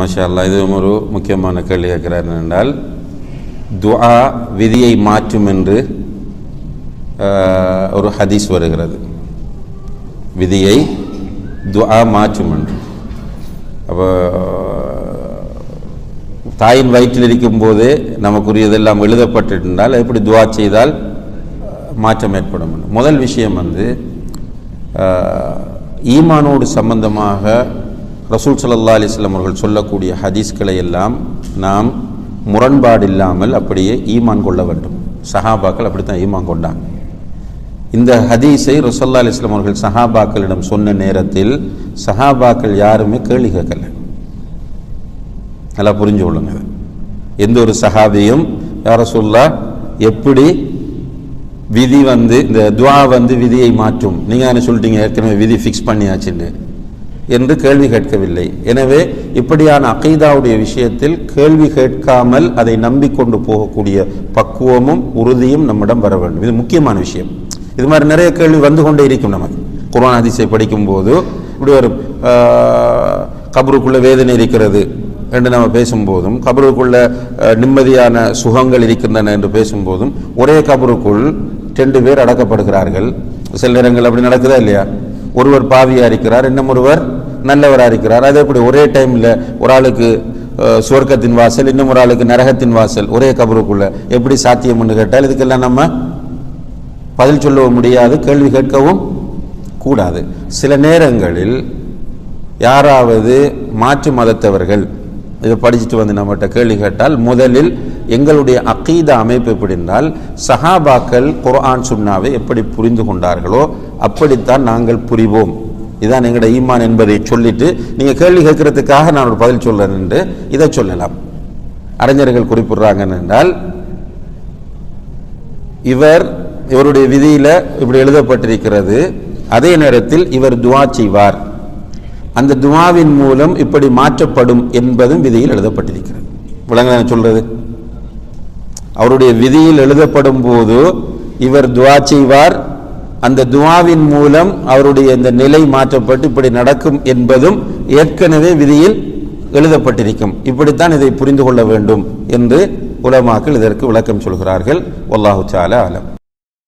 மஷா அல்லா இது ஒரு முக்கியமான கேள்வி கேட்கிறார் என்றால் துஆ விதியை மாற்றும் என்று ஒரு ஹதீஸ் வருகிறது. விதியை துஆ மாற்றும் என்று. அப்போ தாயின் வயிற்றில் இருக்கும்போது நமக்குரியதெல்லாம் எழுதப்பட்டிருந்தால் எப்படி துவா செய்தால் மாற்றம் ஏற்படும் முதல் விஷயம் வந்து ஈமானோடு சம்பந்தமாக ரசூல் சல்லா அலிஸ்லாம் அவர்கள் சொல்லக்கூடிய ஹதீஸ்களை எல்லாம் நாம் முரண்பாடு இல்லாமல் அப்படியே ஈமான் கொள்ள வேண்டும். சஹாபாக்கள் அப்படித்தான் ஈமான் கொண்டாங்க. இந்த ஹதீஸை ரசல்லா அலிஸ்லாம் அவர்கள் சஹாபாக்களிடம் சொன்ன நேரத்தில் சஹாபாக்கள் யாருமே கேள்வி கேட்கல. நல்லா புரிஞ்சு கொள்ளுங்க. எந்த ஒரு சஹாபியும் யார சொல்லா எப்படி விதி வந்து இந்த துவா வந்து விதியை மாற்றும். நீங்க என்ன சொல்லிட்டீங்க ஏற்கனவே விதி ஃபிக்ஸ் பண்ணியாச்சுன்னு. என்று கேள்வி கேட்கவில்லை. எனவே இப்படியான அகைதாவுடைய விஷயத்தில் கேள்வி கேட்காமல் அதை நம்பிக்கொண்டு போகக்கூடிய பக்குவமும் உறுதியும் நம்மிடம் வர வேண்டும். இது முக்கியமான விஷயம். இது மாதிரி நிறைய கேள்வி வந்து கொண்டே இருக்கும் நமக்கு. குர்ஆன் ஹதீஸை படிக்கும்போது இப்படி ஒரு கபருக்குள்ளே கபருக்குள்ள வேதனை இருக்கிறது என்று நம்ம பேசும்போதும் கபருக்குள்ள நிம்மதியான சுகங்கள் இருக்கின்றன என்று பேசும்போதும் ஒரே கபருக்குள் ரெண்டு பேர் அடக்கப்படுகிறார்கள். சில நேரங்கள் அப்படி நடக்குதா இல்லையா? ஒருவர் பாவியாக இருக்கிறார் இன்னும் ஒருவர் நல்லவராக இருக்கிறார். அது எப்படி? ஒரே டைமில் ஒரு ஆளுக்கு சுவர்க்கத்தின் வாசல் இன்னும் ஒரு ஆளுக்கு நரகத்தின் வாசல் ஒரே கபருக்குள்ள. எப்படி சாத்தியம்னு கேட்டால் இதுக்கெல்லாம் நம்ம பதில் சொல்லவும் முடியாது கேள்வி கேட்கவும் கூடாது. சில நேரங்களில் யாராவது மாற்று மதத்தவர்கள் இதை படிச்சுட்டு வந்து நம்மகிட்ட கேள்வி கேட்டால் முதலில் எங்களுடைய அகீத அமைப்பு எப்படி என்றால் சஹாபாக்கள் குர்ஆன் சுன்னாவை எப்படி புரிந்து கொண்டார்களோ அப்படித்தான் நாங்கள் புரிவோம். இதான் எங்களோட ஈமான் என்பதை சொல்லிட்டு நீங்கள் கேள்வி கேட்கறதுக்காக நான் ஒரு பதில் சொல்றேன் என்று இதை சொல்லலாம். அறிஞர்கள் குறிப்பிடுறாங்க என்றால் இவர் இவருடைய விதியில் இப்படி எழுதப்பட்டிருக்கிறது அதே நேரத்தில் இவர் துவா செய்வார். அந்த துவாவின் மூலம் இப்படி மாற்றப்படும் என்பதும் விதியில் எழுதப்பட்டிருக்கிறது. விளங்க நான் சொல்றது? அவருடைய விதியில் எழுதப்படும் போது இவர் துவா செய்வார். அந்த துவாவின் மூலம் அவருடைய இந்த நிலை மாற்றப்பட்டு இப்படி நடக்கும் என்பதும் ஏற்கனவே விதியில் எழுதப்பட்டிருக்கும். இப்படித்தான் இதை புரிந்து கொள்ள வேண்டும் என்று உலமாக்கள் இதற்கு விளக்கம் சொல்கிறார்கள். ஒல்லாஹு சால ஆலம்